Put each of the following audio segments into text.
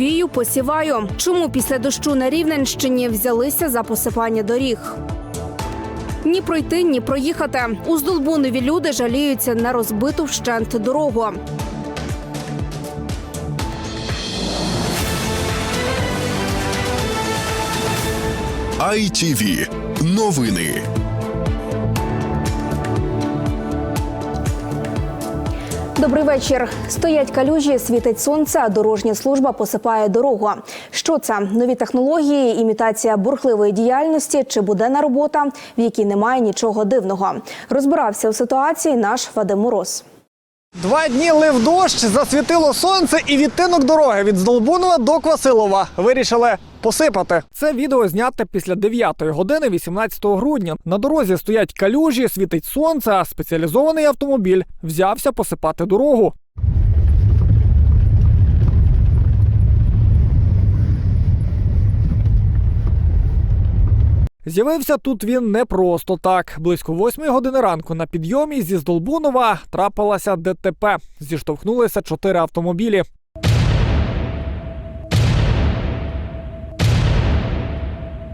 Повію, посіваю. Чому після дощу на Рівненщині взялися за посипання доріг? Ні пройти, ні проїхати. У Здолбунові люди жаліються на розбиту вщент дорогу. ITV. Новини. Добрий вечір. Стоять калюжі, світить сонце, а дорожня служба посипає дорогу. Що це? Нові технології, імітація бурхливої діяльності чи буденна робота, в якій немає нічого дивного. Розбирався у ситуації наш Вадим Мороз. Два дні лив дощ, засвітило сонце і відтинок дороги від Здолбунова до Квасилова вирішили посипати. Це відео зняте після 9 години 18 грудня. На дорозі стоять калюжі, світить сонце, а спеціалізований автомобіль взявся посипати дорогу. З'явився тут він не просто так. Близько восьмої години ранку на підйомі зі Здолбунова трапилася ДТП. Зіштовхнулися чотири автомобілі.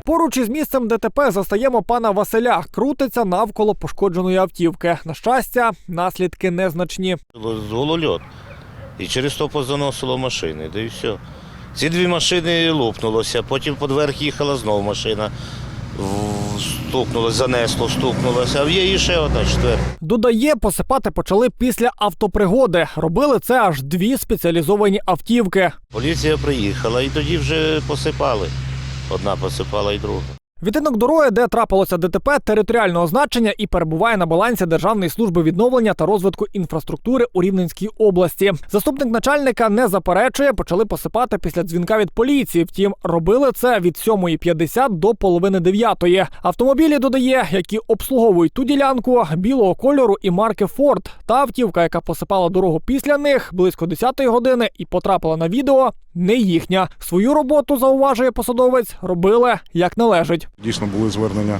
Поруч із місцем ДТП застаємо пана Василя. Крутиться навколо пошкодженої автівки. На щастя, наслідки незначні. Голольот. І через то позаносило машини, да і все. Ці дві машини лопнулося, потім під верх їхала знову машина. Стукнулося, занесло, стукнулося, а в є ще одна четверта. Додає, посипати почали після автопригоди. Робили це аж дві спеціалізовані автівки. Поліція приїхала і тоді вже посипали. Одна посипала і друга. Відтинок дороги, де трапилося ДТП, територіального значення і перебуває на балансі Державної служби відновлення та розвитку інфраструктури у Рівненській області. Заступник начальника не заперечує, почали посипати після дзвінка від поліції. Втім, робили це від 7.50 до половини дев'ятої. Автомобілі додає, які обслуговують ту ділянку білого кольору і марки Форд. Та автівка, яка посипала дорогу після них близько 10-ї години і потрапила на відео, не їхня. Свою роботу зауважує посадовець, робили як належить. Дійсно були звернення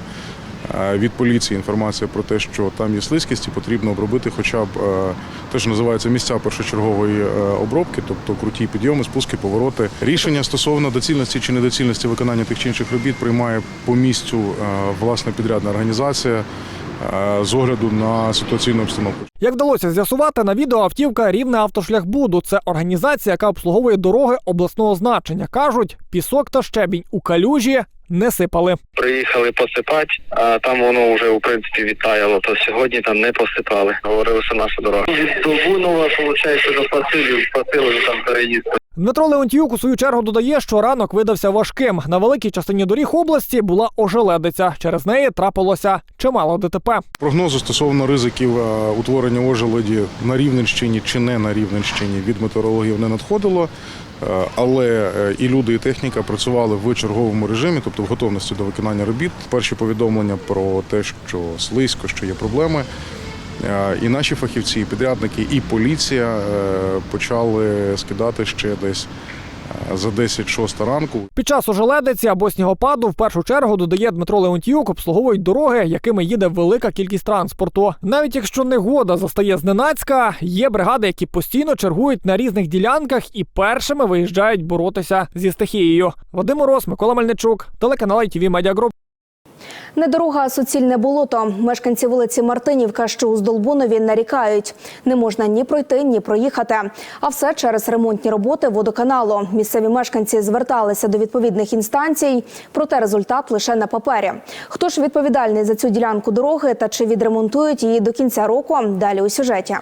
е, від поліції, інформація про те, що там є слизькість і потрібно обробити хоча б е, те, що називається місця першочергової е, обробки, тобто круті підйоми, спуски, повороти. Рішення стосовно доцільності чи недоцільності виконання тих чи інших робіт приймає по місцю власна підрядна організація з огляду на ситуаційну обстановку. Як вдалося з'ясувати на відео автівка Рівне автошляхбуду. Це організація, яка обслуговує дороги обласного значення. кажуть, пісок та щебінь у калюжі не сипали. приїхали посипати, а там воно вже в принципі відтаяло. То сьогодні там не посипали. Говорили, що наша дорога. Від Довбунова, виходить, до Фасилів, Фасилові там переїзд. Дмитро Леонтіюк у свою чергу додає, що ранок видався важким. На великій частині доріг області була ожеледиця. Через неї трапилося чимало ДТП. Прогнозу стосовно ризиків е, утворення ожеледі на Рівненщині чи не на Рівненщині від метеорологів не надходило. Е, Але е, і люди, і техніка працювали в черговому режимі, тобто в готовності до виконання робіт. Перші повідомлення про те, що слизько, що є проблеми. Е, І наші фахівці, і підрядники, і поліція почали скидати ще десь е, за 10-6 ранку. Під час ожеледиці або снігопаду в першу чергу додає Дмитро Леонтіюк, обслуговують дороги, якими їде велика кількість транспорту. Навіть якщо негода застає зненацька, є бригади, які постійно чергують на різних ділянках і першими виїжджають боротися зі стихією. Вадим Мороз, Микола Мельничук, телеканал ITV Media Group. Не дорога, а суцільне болото. Мешканці вулиці Мартинівка, що у Здолбунові, нарікають. Не можна ні пройти, ні проїхати. А все через ремонтні роботи водоканалу. Місцеві мешканці зверталися до відповідних інстанцій, проте результат лише на папері. Хто ж відповідальний за цю ділянку дороги та чи відремонтують її до кінця року? Далі у сюжеті.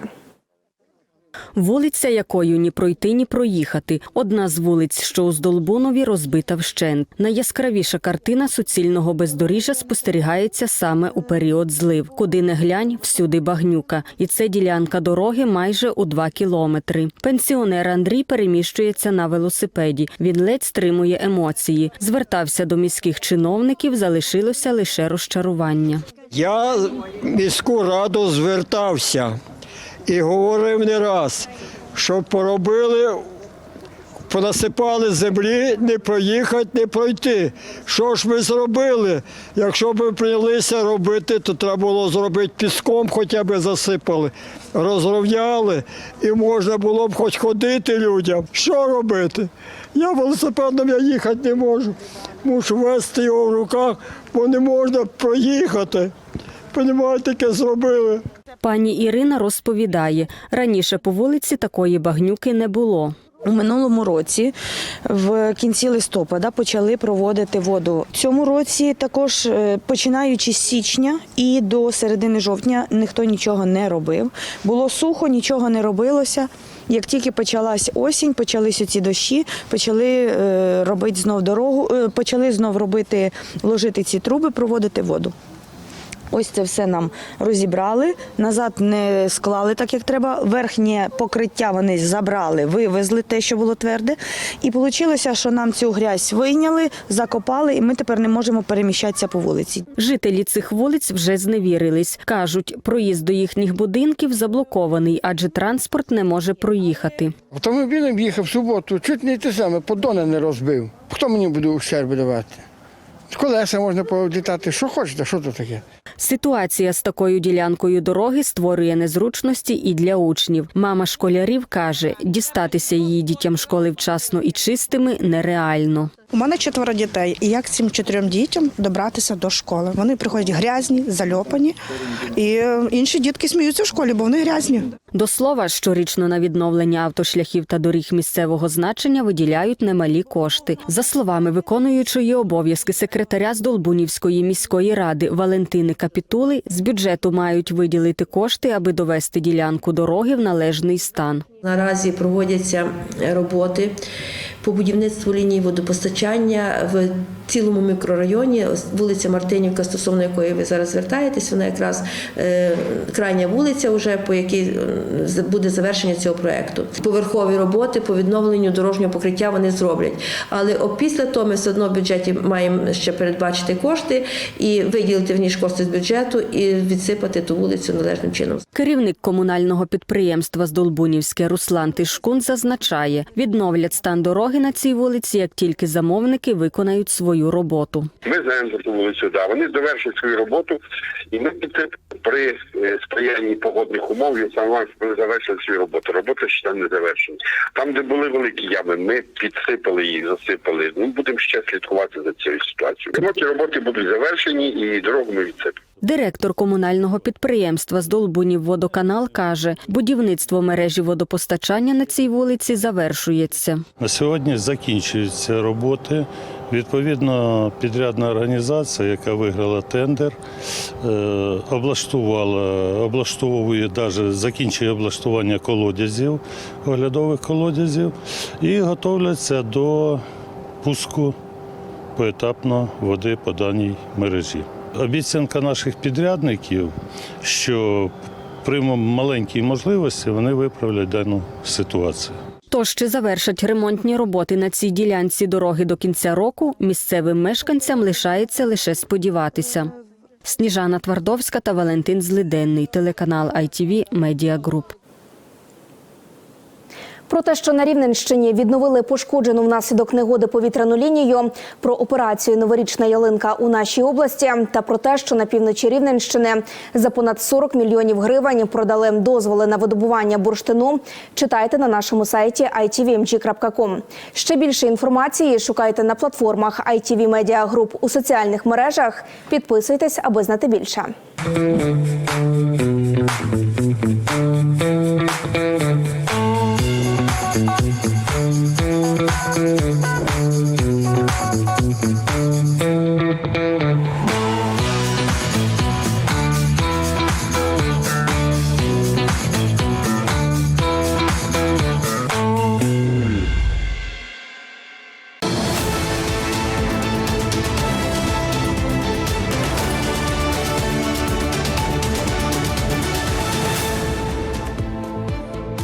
Вулиця, якою ні пройти, ні проїхати. Одна з вулиць, що у Здолбунові, розбита вщент. Найяскравіша картина суцільного бездоріжжя спостерігається саме у період злив. Куди не глянь, всюди багнюка. І це ділянка дороги майже у два кілометри. Пенсіонер Андрій переміщується на велосипеді. Він ледь стримує емоції. Звертався до міських чиновників, залишилося лише розчарування. Я міську раду звертався і говорив не раз, що поробили понасипали землі, не проїхати, не пройти. Що ж ми зробили? Якщо б прийнялися робити, то треба було зробити піском, хоча б засипали, розровняли, і можна було б хоч ходити людям. Що робити? Я велосипедом я їхати не можу. Мушу вести його в руках, бо не можна проїхати. Понімаєте, таке зробили. Пані Ірина розповідає, раніше по вулиці такої багнюки не було. У минулому році, в кінці листопада, почали проводити воду. Цьому році також, е, починаючи з січня і до середини жовтня, ніхто нічого не робив. Було сухо, нічого не робилося. Як тільки почалась осінь, почалися ці дощі, почали е, робити знов дорогу, е, почали знов робити, ложити ці труби, проводити воду. Ось це все нам розібрали, назад не склали так, як треба. Верхнє покриття вони забрали, вивезли те, що було тверде. І вийшло, що нам цю грязь вийняли, закопали, і ми тепер не можемо переміщатися по вулиці. Жителі цих вулиць вже зневірились. Кажуть, проїзд до їхніх будинків заблокований, адже транспорт не може проїхати. Автомобілем їхав в суботу, чуть не те саме, поддона не розбив. Хто мені буде ущерби давати? Колеса можна політати, що хочете, що тут таке? Ситуація з такою ділянкою дороги створює незручності і для учнів. Мама школярів каже, дістатися її дітям школи вчасно і чистими нереально. У мене четверо дітей, і як цим чотирьом дітям добратися до школи? Вони приходять грязні, зальопані, і е, інші дітки сміються в школі, бо вони грязні. До слова, щорічно на відновлення автошляхів та доріг місцевого значення виділяють немалі кошти. За словами виконуючої обов'язки секретаря Здолбунівської міської ради Валентини Капітули, з бюджету мають виділити кошти, аби довести ділянку дороги в належний стан. Наразі проводяться роботи по будівництву лінії водопостачання в цілому мікрорайоні. Вулиця Мартинівка, стосовно якої ви зараз звертаєтесь, вона якраз е, крайня вулиця, вже по якій е, буде завершення цього проекту. Поверхові роботи по відновленню дорожнього покриття вони зроблять. Але після того ми все одно в бюджеті маємо ще передбачити кошти і виділити в ніж кошти з бюджету і відсипати ту вулицю належним чином. Керівник комунального підприємства Здолбунівське Руслан Тишкун зазначає, відновлять стан дороги на цій вулиці, як тільки замовники виконають свою роботу. Ми знаємо за ту вулицю, да. Вони завершать свою роботу, і ми при е, сприянні погодних умов і саме завершили свою роботу. Робота ще не завершена. Там, де були великі ями, ми підсипали їх, засипали. Ну будемо ще слідкувати за цією ситуацією. Ремонтні роботи будуть завершені і дорогу ми відсипемо. Директор комунального підприємства Здолбунів водоканал каже, будівництво мережі водопостачання на цій вулиці завершується. На сьогодні закінчуються роботи. Відповідно, підрядна організація, яка виграла тендер, е, облаштувала, облаштовує навіть закінчує облаштування колодязів, оглядових колодязів, і готовляться до пуску поетапно води по даній мережі. Обіцянка наших підрядників, що при маленькій можливості вони виправлять дану ситуацію. Тож чи завершать ремонтні роботи на цій ділянці дороги до кінця року, місцевим мешканцям лишається лише сподіватися. Сніжана Твардовська та Валентин Злиденний, телеканал ITV Media Group. Про те, що на Рівненщині відновили пошкоджену внаслідок негоди повітряну лінію, про операцію Новорічна ялинка у нашій області та про те, що на півночі Рівненщини за понад 40 мільйонів гривень продали дозволи на видобування бурштину. Читайте на нашому сайті itvmg.com. Ще більше інформації шукайте на платформах ITV Media Group у соціальних мережах. Підписуйтесь, аби знати більше.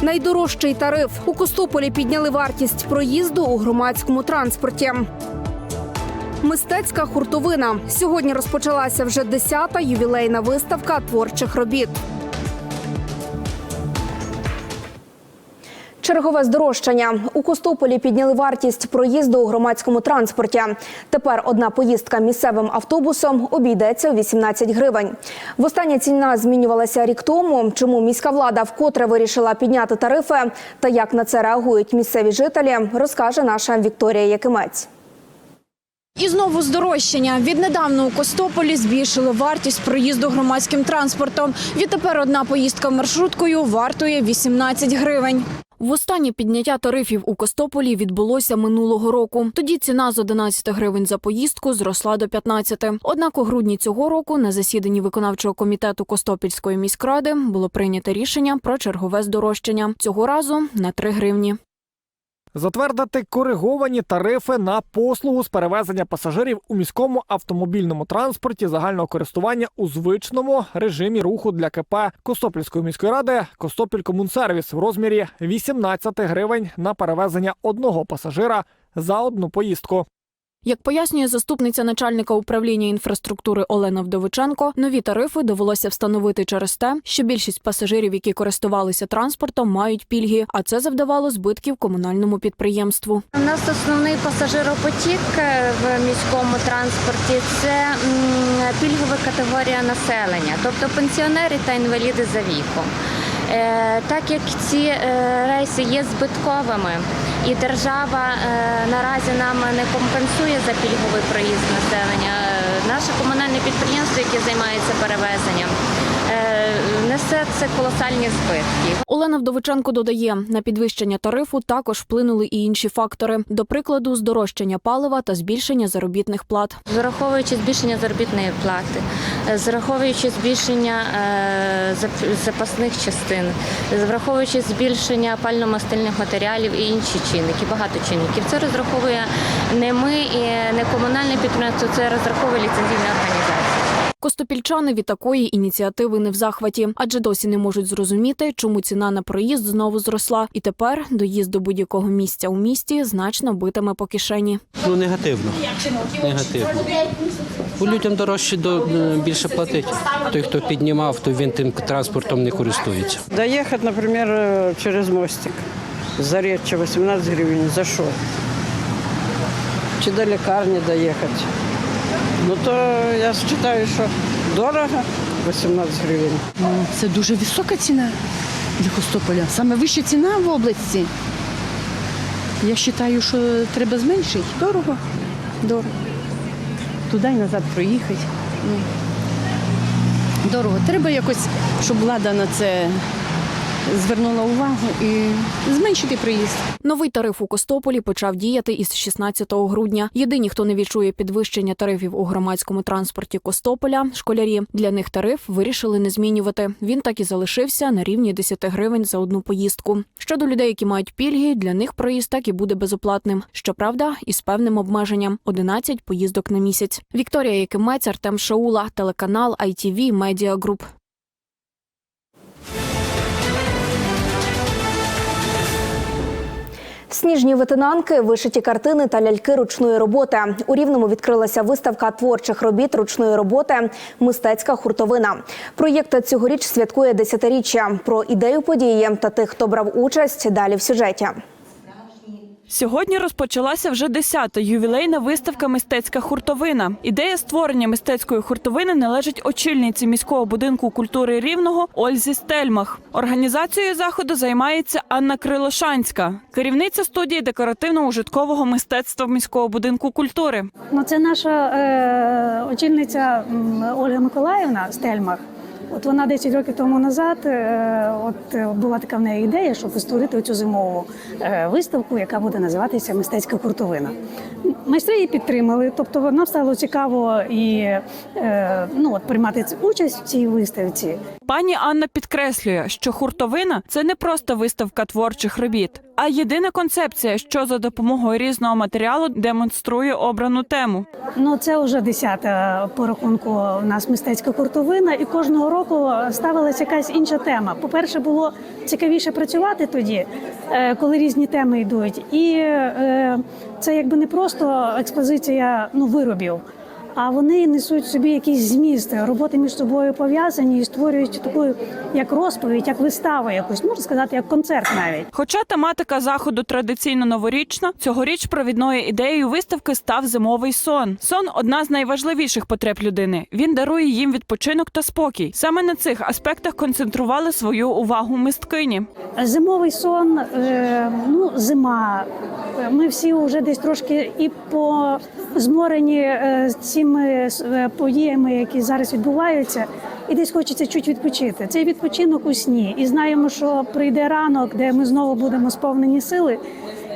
Найдорожчий тариф у Костополі підняли вартість проїзду у громадському транспорті. Мистецька хуртовина сьогодні розпочалася вже 10-та ювілейна виставка творчих робіт. Чергове здорожчання у Костополі підняли вартість проїзду у громадському транспорті. Тепер одна поїздка місцевим автобусом обійдеться у 18 гривень. Востаннє ціна змінювалася рік тому. Чому міська влада вкотре вирішила підняти тарифи та як на це реагують місцеві жителі, розкаже наша Вікторія Якимець. І знову здорожчання. Віднедавна у Костополі збільшили вартість проїзду громадським транспортом. Відтепер одна поїздка маршруткою вартує 18 гривень. Востаннє підняття тарифів у Костополі відбулося минулого року. Тоді ціна з 11 гривень за поїздку зросла до 15. Однак у грудні цього року на засіданні виконавчого комітету Костопільської міськради було прийнято рішення про чергове здорожчання. Цього разу на 3 гривні. Затвердити кориговані тарифи на послугу з перевезення пасажирів у міському автомобільному транспорті загального користування у звичному режимі руху для КП Костопільської міської ради Костопіль Комунсервіс в розмірі 18 гривень на перевезення одного пасажира за одну поїздку. Як пояснює заступниця начальника управління інфраструктури Олена Вдовиченко, нові тарифи довелося встановити через те, що більшість пасажирів, які користувалися транспортом, мають пільги, а це завдавало збитків комунальному підприємству. У нас основний пасажиропотік е, в міському транспорті це пільгова категорія населення, тобто пенсіонери та інваліди за віком. Е, Так як ці е, рейси є збитковими, і держава е, наразі нам не компенсує за пільговий проїзд населення, наше комунальне підприємство, яке займається перевезенням, несе це колосальні збитки. Олена Вдовиченко додає, на підвищення тарифу також вплинули і інші фактори, до прикладу, здорожчання палива та збільшення заробітних плат. Зараховуючи збільшення заробітної плати, е, зараховуючи збільшення е, запасних частин, враховуючи збільшення пально-мастильних матеріалів і інші чинники, багато чинників. Це розраховує не ми і не комунальне підприємство, це розраховує ліцензійна організація. Костопільчани від такої ініціативи не в захваті, адже досі не можуть зрозуміти, чому ціна на проїзд знову зросла, і тепер доїзд до будь-якого місця у місті значно битиме по кишені. Ну, негативно. Негативно. У людям дорожче до, е, більше платить. Той, хто піднімав, то він тим транспортом не користується. Доехать, например, э, через мостик. Заречье 18 гривен. За что? Чи до лікарні доїхати. Ну то я вважаю, що дорого 18 гривень. Це дуже висока ціна для Костополя. Саме вища ціна в області. Я вважаю, що треба зменшити. Дорого. Дорого. Туди і назад проїхати. Ну, дорого. Треба якось, щоб влада на це звернула увагу і зменшити приїзд. Новий тариф у Костополі почав діяти із 16 грудня. Єдині, хто не відчує підвищення тарифів у громадському транспорті Костополя, школярі. Для них тариф вирішили не змінювати. Він так і залишився на рівні 10 гривень за одну поїздку. Щодо людей, які мають пільги, для них проїзд так і буде безоплатним. Щоправда, із певним обмеженням 11 поїздок на місяць. Вікторія Якимець, Артем Шаула, телеканал ITV Media Group. Сніжні ветенанки, вишиті картини та ляльки ручної роботи. У Рівному відкрилася виставка творчих робіт ручної роботи Мистецька хуртовина. Проєкт цьогоріч святкує десятиріччя. Про ідею події та тих, хто брав участь, далі в сюжеті. Сьогодні розпочалася вже 10-та ювілейна виставка Мистецька хуртовина. Ідея створення мистецької хуртовини належить очільниці міського будинку культури Рівного Ользі Стельмах. Організацією заходу займається Анна Крилошанська, керівниця студії декоративно-ужиткового мистецтва міського будинку культури. Ну, це наша е, очільниця Ольга Миколаївна Стельмах. От вона 10 років тому назад е, от е, була така в неї ідея, щоб створити цю зимову е, виставку, яка буде називатися Мистецька куртовина. Майстри її підтримали, тобто нам стало цікаво і ну, от, приймати участь в цій виставці. Пані Анна підкреслює, що хуртовина це не просто виставка творчих робіт, а єдина концепція, що за допомогою різного матеріалу демонструє обрану тему. Ну, це вже десята по рахунку у нас мистецька куртовина, і кожного року ставилася якась інша тема. По-перше, було цікавіше працювати тоді, е, коли різні теми йдуть. І е, це якби не просто експозиція ну, виробів. А вони несуть в собі якісь змісти. Роботи між собою пов'язані і створюють таку як розповідь, як виставу якусь, можна сказати, як концерт навіть. Хоча тематика заходу традиційно новорічна, цьогоріч провідною ідеєю виставки став зимовий сон. Сон одна з найважливіших потреб людини. Він дарує їм відпочинок та спокій. Саме на цих аспектах концентрували свою увагу мисткині. Зимовий сон, е, ну зима. Ми всі вже десь трошки і по зморені е, цими е, подіями, які зараз відбуваються, і десь хочеться чуть відпочити. Цей відпочинок у сні. І знаємо, що прийде ранок, де ми знову будемо сповнені сили.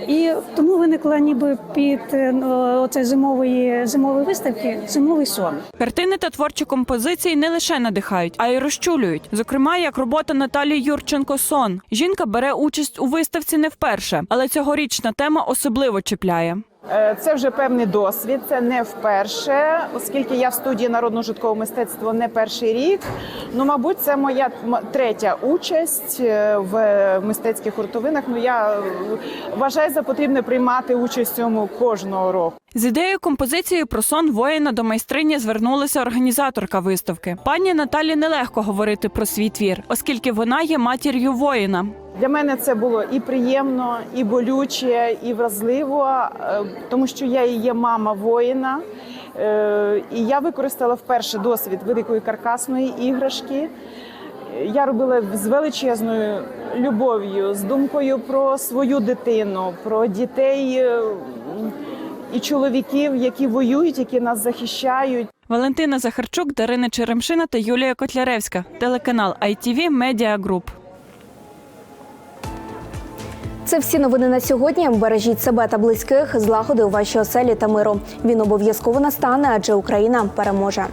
І тому виникла ніби під е, оце зимової зимової виставки зимовий сон. Картини та творчі композиції не лише надихають, а й розчулюють. Зокрема, як робота Наталії Юрченко Сон. Жінка бере участь у виставці не вперше, але цьогорічна тема особливо чіпляє. Е, Це вже певний досвід, це не вперше, оскільки я в студії народного житкового мистецтва не перший рік. Ну, мабуть, це моя третя участь е, в мистецьких хуртовинах. Ну я е, вважаю за потрібне приймати участь в цьому кожного року. З ідеєю композиції про сон воїна до майстрині звернулася організаторка виставки. Пані Наталі нелегко говорити про свій твір, оскільки вона є матір'ю воїна. Для мене це було і приємно, і болюче, і вразливо, е, тому що я і є мама воїна. Е, І я використала вперше досвід великої каркасної іграшки. Я робила з величезною любов'ю, з думкою про свою дитину, про дітей е, і чоловіків, які воюють, які нас захищають. Валентина Захарчук, Дарина Черемшина та Юлія Котляревська. Телеканал ITV Media Group. Це всі новини на сьогодні. Бережіть себе та близьких, злагоди у вашій оселі та миру. Він обов'язково настане, адже Україна переможе.